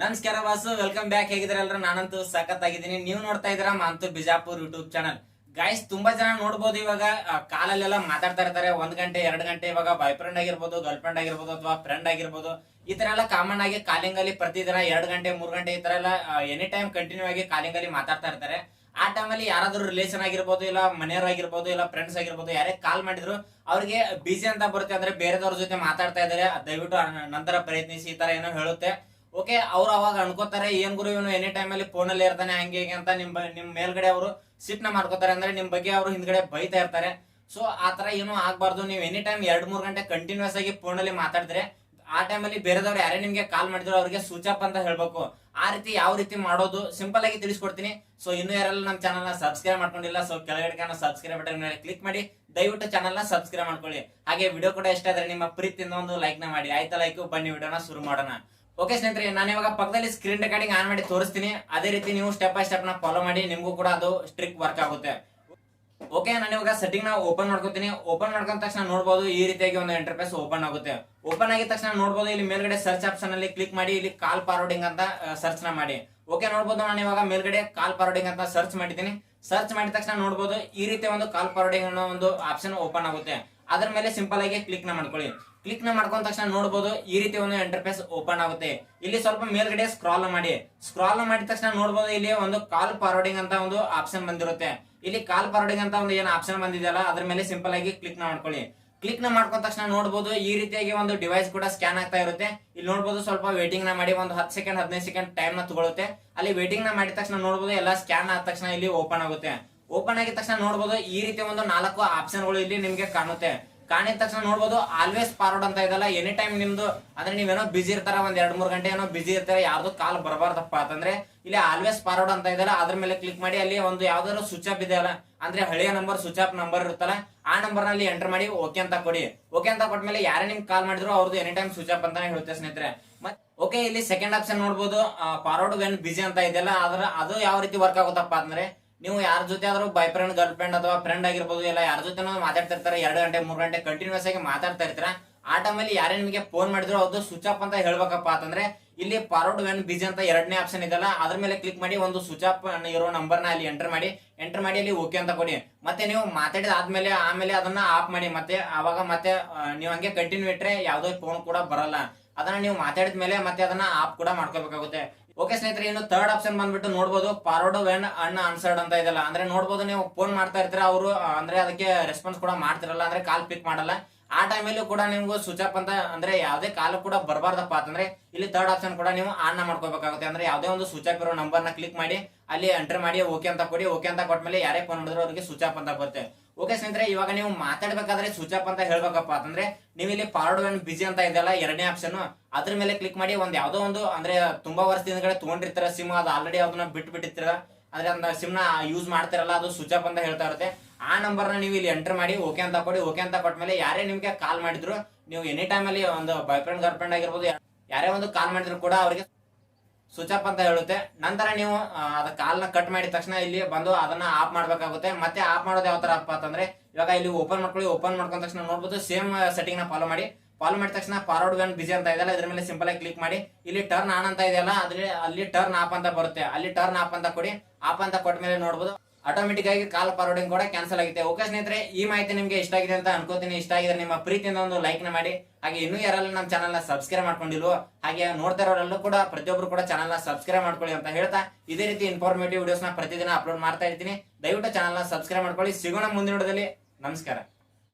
ನಮಸ್ಕಾರ boss welcome back ಹೇಗಿದ್ರೆ ಎಲ್ಲರ? ನಾನಂತೂ ಸಖತ್ ಆಗಿದ್ದೀನಿ ನೀವು ನೋಡ್ತಾ ಇದ್ರ Manthu Bijapur YouTube channel guys ತುಂಬಾ ಜನ ನೋಡ್ಬೋದು ಇವಾಗ. ಕಾಲಲ್ಲೆಲ್ಲ ಮಾತಾಡ್ತಾ ಇರ್ತಾರೆ. ಒಂದ್ ಗಂಟೆ, ಎರಡ್ ಗಂಟೆ ಇವಾಗ ಬಾಯ್ ಫ್ರೆಂಡ್ ಆಗಿರ್ಬೋದು ಗರ್ಲ್ ಫ್ರೆಂಡ್ ಆಗಿರ್ಬೋದು ಅಥವಾ ಫ್ರೆಂಡ್ ಆಗಿರ್ಬೋದು. ಈ ತರ ಎಲ್ಲ ಕಾಮನ್ ಆಗಿ ಕಾಲಿಂಗ್ ಅಲ್ಲಿ ಪ್ರತಿದಿನ ಎರಡ್ ಗಂಟೆ, ಮೂರ್ ಗಂಟೆ ಈ ತರ ಎಲ್ಲ ಎನಿ ಟೈಮ್ ಕಂಟಿನ್ಯೂ ಆಗಿ ಕಾಲಿಂಗ್ ಅಲ್ಲಿ ಮಾತಾಡ್ತಾ ಇರ್ತಾರೆ. ಆ ಟೈಮಲ್ಲಿ ಯಾರಾದ್ರೂ ರಿಲೇಷನ್ ಆಗಿರ್ಬೋದು ಇಲ್ಲ ಮನೆಯವ್ರು ಆಗಿರ್ಬೋದು ಇಲ್ಲ ಫ್ರೆಂಡ್ಸ್ ಆಗಿರ್ಬೋದು, ಯಾರೇ ಕಾಲ್ ಮಾಡಿದ್ರು ಅವ್ರಿಗೆ ಬಿಜಿ ಅಂತ ಬರುತ್ತೆ ಅಂದ್ರೆ ಬೇರೆದವ್ರ ಜೊತೆ ಮಾತಾಡ್ತಾ ಇದಾರೆ ದಯವಿಟ್ಟು ನಂತರ ಪ್ರಯತ್ನಿಸಿ ಈ ತರ ಏನೋ ಹೇಳುತ್ತೆ. ಓಕೆ, ಅವ್ರು ಅವಾಗ ಅನ್ಕೋತಾರೆ, ಏನ್ ಗುರು ಇವನು ಎನಿ ಟೈಮ್ ಅಲ್ಲಿ ಫೋನ್ ಅಲ್ಲಿ ಇರ್ತಾನೆ, ಹಂಗೆ ಹೇಗೆ ಅಂತ ನಿಮ್ ನಿಮ್ ಮೇಲ್ಗಡೆ ಅವರು ಸಿಟ್ನ ಮಾಡ್ಕೋತಾರೆ, ಅಂದ್ರೆ ನಿಮ್ ಬಗ್ಗೆ ಅವರು ಹಿಂದ್ಗಡೆ ಬೈತಾ ಇರ್ತಾರೆ. ಸೊ ಆ ತರ ಏನು ಆಗ್ಬಾರ್ದು. ನೀವು ಎನಿ ಟೈಮ್ ಎರಡ್ ಮೂರ್ ಗಂಟೆ ಕಂಟಿನ್ಯೂಸ್ ಆಗಿ ಫೋನ್ ಅಲ್ಲಿ ಮಾತಾಡಿದ್ರೆ, ಆ ಟೈಮ್ ಅಲ್ಲಿ ಬೇರೆದವ್ರು ಯಾರೇ ನಿಮ್ಗೆ ಕಾಲ್ ಮಾಡಿದ್ರು, ಅವ್ರಿಗೆ ಸ್ವಿಚ್ ಅಪ್ ಅಂತ ಹೇಳ್ಬೇಕು. ಆ ರೀತಿ ಯಾವ ರೀತಿ ಮಾಡೋದು ಸಿಂಪಲ್ ಆಗಿ ತಿಳಿಸ್ಕೊಡ್ತೀನಿ. ಸೊ ಇನ್ನು ಯಾರೆಲ್ಲ ನಮ್ಮ ಚಾನಲ್ನ ಸಬ್ಸ್ಕ್ರೈಬ್ ಮಾಡ್ಕೊಂಡಿಲ್ಲ ಸೊ ಕೆಳಗಡೆ ಕಾಣೋ ಸಬ್ಸ್ಕ್ರೈಬ್ ಬಟನ್ ಮೇಲೆ ಕ್ಲಿಕ್ ಮಾಡಿ, ದಯವಿಟ್ಟು ಚಾನಲ್ನ ಸಬ್ಸ್ಕ್ರೈಬ್ ಮಾಡ್ಕೊಳ್ಳಿ. ಹಾಗೆ ವಿಡಿಯೋ ಕೂಡ ಇಷ್ಟ ಆದ್ರೆ ನಿಮ್ಮ ಪ್ರೀತಿಯಿಂದ ಒಂದು ಲೈಕ್ನ ಮಾಡಿ. ಆಯ್ತಾ ಲೈಕ್ ಬನ್ನಿ, ವಿಡಿಯೋನ ಶುರು ಮಾಡೋಣ. ಓಕೆ ಸ್ನೇಹಿತರೆ, ನಾನು ಇವಾಗ ಪಕ್ಕದಲ್ಲಿ ಸ್ಕ್ರೀನ್ ರೆಕಾರ್ಡಿಂಗ್ ಆನ್ ಮಾಡಿ ತೋರಿಸ್ತೀನಿ. ಅದೇ ರೀತಿ ನೀವು ಸ್ಟೆಪ್ ಬೈ ಸ್ಟೆಪ್ನ ಫಾಲೋ ಮಾಡಿ, ನಿಮಗೂ ಕೂಡ ಅದು ಸ್ಟ್ರಿಕ್ ವರ್ಕ್ ಆಗುತ್ತೆ. ಓಕೆ, ನಾನು ಇವಾಗ ಸೆಟ್ಟಿಂಗ್ನ ಓಪನ್ ಮಾಡ್ಕೊತೀನಿ. ಓಪನ್ ಮಾಡ್ಕೊಂಡ ತಕ್ಷಣ ನೋಡಬಹುದು ಈ ರೀತಿಯಾಗಿ ಒಂದು ಇಂಟರ್ಫೇಸ್ ಓಪನ್ ಆಗುತ್ತೆ. ಓಪನ್ ಆಗಿದ ತಕ್ಷಣ ನೋಡಬಹುದು ಇಲ್ಲಿ ಮೇಲ್ಗಡೆ ಸರ್ಚ್ ಆಪ್ಷನ್ ಅಲ್ಲಿ ಕ್ಲಿಕ್ ಮಾಡಿ, ಇಲ್ಲಿ ಕಾಲ್ ಫಾರ್ವರ್ಡಿಂಗ್ ಅಂತ ಸರ್ಚ್ನ ಮಾಡಿ. ಓಕೆ ನೋಡಬಹುದು ನಾನು ಇವಾಗ ಮೇಲ್ಗಡೆ ಕಾಲ್ ಫಾರ್ವರ್ಡಿಂಗ್ ಅಂತ ಸರ್ಚ್ ಮಾಡಿದ್ದೀನಿ. ಸರ್ಚ್ ಮಾಡಿದ ತಕ್ಷಣ ನೋಡಬಹುದು ಈ ರೀತಿಯ ಒಂದು ಕಾಲ್ ಫಾರ್ವರ್ಡಿಂಗ್ ಅನ್ನೋ ಒಂದು ಆಪ್ಷನ್ ಓಪನ್ ಆಗುತ್ತೆ. ಅದ್ರ ಮೇಲೆ ಸಿಂಪಲ್ ಆಗಿ ಕ್ಲಿಕ್ನ ಮಾಡ್ಕೊಳ್ಳಿ. ಕ್ಲಿಕ್ನ ಮಾಡ್ಕೊಂಡ ತಕ್ಷಣ ನೋಡಬಹುದು ಈ ರೀತಿ ಒಂದು ಇಂಟರ್ಫೇಸ್ ಓಪನ್ ಆಗುತ್ತೆ. ಇಲ್ಲಿ ಸ್ವಲ್ಪ ಮೇಲ್ಗಡೆ ಸ್ಕ್ರಾಲ್ ಮಾಡಿ. ಸ್ಕ್ರಾಲ್ ಮಾಡಿದ ತಕ್ಷಣ ನೋಡಬಹುದು ಇಲ್ಲಿ ಒಂದು ಕಾಲ್ ಫಾರ್ವರ್ಡಿಂಗ್ ಅಂತ ಒಂದು ಆಪ್ಷನ್ ಬಂದಿರುತ್ತೆ. ಇಲ್ಲಿ ಕಾಲ್ ಫಾರ್ವರ್ಡಿಂಗ್ ಅಂತ ಒಂದು ಏನು ಆಪ್ಷನ್ ಬಂದಿದೆಯಲ್ಲ, ಅದ್ರ ಮೇಲೆ ಸಿಂಪಲ್ ಆಗಿ ಕ್ಲಿಕ್ನ ಮಾಡ್ಕೊಳ್ಳಿ. ಕ್ಲಿಕ್ನ ಮಾಡ್ಕೊಂಡ ತಕ್ಷಣ ನೋಡಬಹುದು ಈ ರೀತಿಯಾಗಿ ಒಂದು ಡಿವೈಸ್ ಕೂಡ ಸ್ಕ್ಯಾನ್ ಆಗ್ತಾ ಇರುತ್ತೆ. ಇಲ್ಲಿ ನೋಡಬಹುದು ಸ್ವಲ್ಪ ವೇಟಿಂಗ್ನ ಮಾಡಿ ಒಂದು ಹತ್ತು ಸೆಕೆಂಡ್ ಹದಿನೈದು ಸೆಕೆಂಡ್ ಟೈಮ್ನ ತಗೊಳುತ್ತೆ. ಅಲ್ಲಿ ವೇಟಿಂಗ್ನ ಮಾಡಿದ ತಕ್ಷಣ ನೋಡಬಹುದು ಎಲ್ಲ ಸ್ಕ್ಯಾನ್ ಆದ ತಕ್ಷಣ ಇಲ್ಲಿ ಓಪನ್ ಆಗುತ್ತೆ. ಓಪನ್ ಆಗಿದ ತಕ್ಷಣ ನೋಡಬಹುದು ಈ ರೀತಿ ಒಂದು ನಾಲ್ಕು ಆಪ್ಷನ್ಗಳು ಇಲ್ಲಿ ನಿಮ್ಗೆ ಕಾಣುತ್ತೆ. ಕಾಣಿದ ತಕ್ಷಣ ನೋಡಬಹುದು ಆಲ್ವೇಸ್ ಫಾರ್ವರ್ಡ್ ಅಂತ ಇದಲ್ಲ ಎನಿ ಟೈಮ್ ನಿಮ್ದು, ಅಂದ್ರೆ ನೀವೇನೋ ಬಿಜಿ ಇರ್ತಾರ, ಒಂದ್ ಎರಡ್ ಮೂರ್ ಗಂಟೆ ಏನೋ ಬಿಜಿ ಇರ್ತಾರೆ, ಯಾರ್ದು ಕಾಲ್ ಬರಬಾರ್ದಪ್ಪ ಅಂತಂದ್ರೆ, ಇಲ್ಲಿ ಆಲ್ವೇಸ್ ಫಾರ್ವರ್ಡ್ ಅಂತ ಇದಲ್ಲ, ಅದ್ರ ಮೇಲೆ ಕ್ಲಿಕ್ ಮಾಡಿ, ಅಲ್ಲಿ ಒಂದು ಯಾವ್ದಾದ್ರು ಸ್ವಿಚ್ ಆಫ್ ಇದೆ ಅಲ್ಲ ಅಂದ್ರೆ ಹಳೆಯ ನಂಬರ್ ಸ್ವಿಚ್ ಆಫ್ ನಂಬರ್ ಇರುತ್ತಲ್ಲ, ಆ ನಂಬರ್ನಲ್ಲಿ ಎಂಟರ್ ಮಾಡಿ ಓಕೆ ಅಂತ ಕೊಡಿ. ಓಕೆ ಅಂತ ಕೊಟ್ಮೇಲೆ ಯಾರೇ ನಿಮ್ಗೆ ಕಾಲ್ ಮಾಡಿದ್ರು ಅವ್ರದ್ದು ಎನಿ ಟೈಮ್ ಸ್ವಿಚ್ ಅಪ್ ಅಂತಾನೆ ಹೇಳುತ್ತೆ ಸ್ನೇಹಿತರೆ. ಮತ್ ಓಕೆ ಇಲ್ಲಿ ಸೆಕೆಂಡ್ ಆಪ್ಷನ್ ನೋಡಬಹುದು ಫಾರ್ವರ್ಡ್ ವೆನ್ ಬಿಜಿ ಅಂತ ಇದೆಯಲ್ಲ ಆದ್ರೆ ಅದು ಯಾವ ರೀತಿ ವರ್ಕ್ ಆಗುತ್ತಪ್ಪ ಅಂದ್ರೆ ನೀವು ಯಾರ ಜೊತೆ ಆದರೂ ಬೈ ಫ್ರೆಂಡ್ ಗರ್ಲ್ ಫ್ರೆಂಡ್ ಅಥವಾ ಫ್ರೆಂಡ್ ಆಗಿರ್ಬೋದು ಇಲ್ಲ ಯಾರ ಜೊತೆ ಮಾತಾಡ್ತಿರ್ತಾರೆ ಎರಡು ಗಂಟೆ, ಮೂರು ಗಂಟೆ ಕಂಟಿನ್ಯೂಸ್ ಆಗಿ ಮಾತಾಡ್ತಾ ಇರ್ತೀರ? ಆ ಟೈಮಲ್ಲಿ ಯಾರೇ ನಿಮಗೆ ಫೋನ್ ಮಾಡಿದ್ರು ಅದು ಸ್ವಿಚ್ ಆಫ್ ಅಂತ ಹೇಳ್ಬೇಕಪ್ಪ ಅಂತಂದ್ರೆ, ಇಲ್ಲಿ ಫಾರ್ವರ್ಡ್ ವೆನ್ ಬಿಜಿ ಅಂತ ಎರಡನೇ ಆಪ್ಷನ್ ಇದೆಲ್ಲ ಅದ್ರ ಮೇಲೆ ಕ್ಲಿಕ್ ಮಾಡಿ, ಒಂದು ಸ್ವಿಚ್ ಆಫ್ ಇರೋ ನಂಬರ್ನ ಅಲ್ಲಿ ಎಂಟರ್ ಮಾಡಿ ಎಂಟರ್ ಮಾಡಿ ಅಲ್ಲಿ ಓಕೆ ಅಂತ ಕೊಡಿ. ಮತ್ತೆ ನೀವು ಮಾತಾಡಿದ ಆದ್ಮೇಲೆ, ಆಮೇಲೆ ಅದನ್ನ ಆಫ್ ಮಾಡಿ, ಮತ್ತೆ ಅವಾಗ ಮತ್ತೆ ನೀವು ಹಂಗೆ ಕಂಟಿನ್ಯೂ ಇಟ್ರೆ ಯಾವ್ದೋ ಫೋನ್ ಕೂಡ ಬರಲ್ಲ. ಅದನ್ನ ನೀವು ಮಾತಾಡಿದ ಮೇಲೆ ಮತ್ತೆ ಅದನ್ನ ಆಫ್ ಕೂಡ ಮಾಡ್ಕೋಬೇಕಾಗುತ್ತೆ ಓಕೆ ಸ್ನೇಹಿತರೆ, ಇನ್ನು ತರ್ಡ್ ಆಪ್ಷನ್ ಬಂದ್ಬಿಟ್ಟು ನೋಡಬಹುದು ಫಾರ್ವರ್ಡ್ ವೆನ್ ಅಣ್ಣ ಆನ್ಸರ್ಡ್ ಅಂತ ಇದೆಲ್ಲ. ಅಂದ್ರೆ ನೋಡಬಹುದು ನೀವು ಫೋನ್ ಮಾಡ್ತಾ ಇರ್ತೀರ ಅವರು ಅಂದ್ರೆ ಅದಕ್ಕೆ ರೆಸ್ಪಾನ್ಸ್ ಕೂಡ ಮಾಡ್ತಿರಲ್ಲ, ಅಂದ್ರೆ ಕಾಲ್ ಪಿಕ್ ಮಾಡಲ್ಲ. ಆ ಟೈಮಲ್ಲೂ ಕೂಡ ನಿಮ್ಗೆ ಸ್ವಿಚ್ ಅಪ್ ಅಂತ, ಅಂದ್ರೆ ಯಾವುದೇ ಕಾಲ ಕೂಡ ಬರಬಾರ್ದಪ್ಪ ಅಂತಂದ್ರೆ ಇಲ್ಲಿ ತರ್ಡ್ ಆಪ್ಷನ್ ಕೂಡ ನೀವು ಆನ್ ಮಾಡ್ಕೋಬೇಕಾಗುತ್ತೆ ಅಂದ್ರೆ ಯಾವುದೇ ಒಂದು ಸ್ವಿಚ್ ಅಪ್ ಇರೋ ನಂಬರ್ನ ಕ್ಲಿಕ್ ಮಾಡಿ, ಅಲ್ಲಿ ಎಂಟರ್ ಮಾಡಿ ಓಕೆ ಅಂತ ಕೊಡಿ. ಓಕೆ ಅಂತ ಕೊಟ್ಮೇಲೆ ಯಾರೇ ಫೋನ್ ಮಾಡಿದ್ರು ಅವ್ರಿಗೆ ಸ್ವಿಚ್ ಅಪ್ ಅಂತ ಬರುತ್ತೆ. ಓಕೆ ಸ್ನೇಹಿತರೆ, ಇವಾಗ ನೀವು ಮಾತಾಡ್ಬೇಕಾದ್ರೆ ಸ್ವಿಚ್ ಅಪ್ ಅಂತ ಹೇಳ್ಬೇಕಪ್ಪ ಅಂತಂದ್ರೆ ನೀವು ಇಲ್ಲಿ ಫಾರ್ವರ್ಡ್ ವೆನ್ ಬಿಜಿ ಅಂತ ಇದೆಯಲ್ಲ, ಎರಡನೇ ಆಪ್ಷನ್ ಅದ್ರ ಮೇಲೆ ಕ್ಲಿಕ್ ಮಾಡಿ ಒಂದ್ ಯಾವ್ದೋ ಒಂದು, ಅಂದ್ರೆ ತುಂಬಾ ವರ್ಷದಿಂದ ಕಡೆ ತಗೊಂಡಿರ್ತಾರ ಸಿಮ್ ಅದು ಆಲ್ರೆಡಿ ಅದನ್ನ ಬಿಟ್ಟು ಬಿಟ್ಟಿರ್ತೀರ ಅಂದ್ರೆ ಸಿಮ್ನ ಯೂಸ್ ಮಾಡ್ತಿರಲ್ಲ, ಅದು ಸ್ವಿಚ್ ಅಪ್ ಅಂತ ಹೇಳ್ತಾ ಇರುತ್ತೆ. ಆ ನಂಬರ್ನ ನೀವು ಇಲ್ಲಿ ಎಂಟರ್ ಮಾಡಿ ಓಕೆ ಅಂತ ಕೊಡಿ ಓಕೆ ಅಂತ ಕೊಟ್ಟ ಮೇಲೆ ಯಾರೇ ನಿಮ್ಗೆ ಕಾಲ್ ಮಾಡಿದ್ರು, ನೀವು ಎನಿ ಟೈಮ್ ಅಲ್ಲಿ ಒಂದು ಬಾಯ್ ಫ್ರೆಂಡ್ ಗರ್ಲ್ ಫ್ರೆಂಡ್ ಆಗಿರ್ಬೋದು, ಯಾರೇ ಒಂದು ಕಾಲ್ ಮಾಡಿದ್ರು ಕೂಡ ಅವರಿಗೆ ಸ್ವಿಚ್ ಅಪ್ ಅಂತ ಹೇಳುತ್ತೆ. ನಂತರ ನೀವು ಕಾಲ್ನ ಕಟ್ ಮಾಡಿದ ತಕ್ಷಣ ಇಲ್ಲಿ ಬಂದು ಅದನ್ನ ಆಫ್ ಮಾಡ್ಬೇಕಾಗುತ್ತೆ. ಮತ್ತೆ ಆಫ್ ಮಾಡೋದು ಯಾವ ತರ ಅಪ್ಪ ಅಂತಂದ್ರೆ, ಇವಾಗ ಇಲ್ಲಿ ಓಪನ್ ಮಾಡ್ಕೊಳ್ಳಿ ಓಪನ್ ಮಾಡ್ಕೊಂಡ ತಕ್ಷಣ ನೋಡ್ಬೋದು ಸೇಮ್ ಸೆಟ್ಟಿಂಗ್ನ ಫಾಲೋ ಮಾಡಿ. ಫಾಲೋ ಮಾಡಿದ ತಕ್ಷಣ ಫಾರ್ವರ್ಡ್ ಗನ್ ಬಿಜಿ ಅಂತ ಇದೆಯಲ್ಲ ಇದ್ರ ಮೇಲೆ ಸಿಂಪಲ್ ಆಗಿ ಕ್ಲಿಕ್ ಮಾಡಿ, ಇಲ್ಲಿ ಟರ್ನ್ ಆನ್ ಅಂತ ಇದೆಯಲ್ಲ ಅದ್ರಲ್ಲಿ ಅಲ್ಲಿ ಟರ್ನ್ ಆಪ್ ಅಂತ ಬರುತ್ತೆ. ಅಲ್ಲಿ ಟರ್ನ್ ಆಪ್ ಅಂತ ಕೊಡಿ ಆಪ್ ಅಂತ ಕೊಟ್ಟ ಮೇಲೆ ನೋಡಬಹುದು ಆಟೋಮೆಟಿಕ್ ಆಗಿ ಕಾಲ್ ಫಾರ್ವರ್ಡಿಂಗ್ ಕೂಡ ಕ್ಯಾನ್ಸಲ್ ಆಗುತ್ತೆ. ಓಕೆ ಸ್ನೇಹಿತರೆ, ಈ ಮಾಹಿತಿ ನಿಮ್ಗೆ ಇಷ್ಟ ಆಗಿದೆ ಅಂತ ಅನ್ಕೋತೀನಿ. ಇಷ್ಟ ಆಗಿದ್ರೆ ನಿಮ್ಮ ಪ್ರೀತಿಯಿಂದ ಒಂದು ಲೈಕ್ನ ಮಾಡಿ. ಹಾಗೆ ಇನ್ನೂ ಯಾರಲ್ಲ ನಮ್ಮ ಚಾನಲ್ನ ಸಬ್ಸ್ಕ್ರೈಬ್ ಮಾಡ್ಕೊಂಡಿಲ್ವೋ, ಹಾಗೆ ನೋಡ್ತಾ ಇರೋರೆಲ್ಲೂ ಕೂಡ, ಪ್ರತಿಯೊಬ್ರು ಕೂಡ ಚಾನಲ್ನ ಸಬ್ಸ್ಕ್ರೈಬ್ ಮಾಡ್ಕೊಳ್ಳಿ ಅಂತ ಹೇಳ್ತಾ, ಇದೇ ರೀತಿ ಇನ್ಫಾರ್ಮೇಟಿವ್ ವಿಡಿಯೋಸ್ನ ಪ್ರತಿದಿನ ಅಪ್ಲೋಡ್ ಮಾಡ್ತಾ ಇರ್ತೀನಿ. ದಯವಿಟ್ಟು ಚಾನಲ್ನ ಸಬ್ಸ್ಕ್ರೈಬ್ ಮಾಡ್ಕೊಳ್ಳಿ. ಸಿಗೋಣ ಮುಂದಿನ ವಿಡಿಯೋದಲ್ಲಿ. ನಮಸ್ಕಾರ.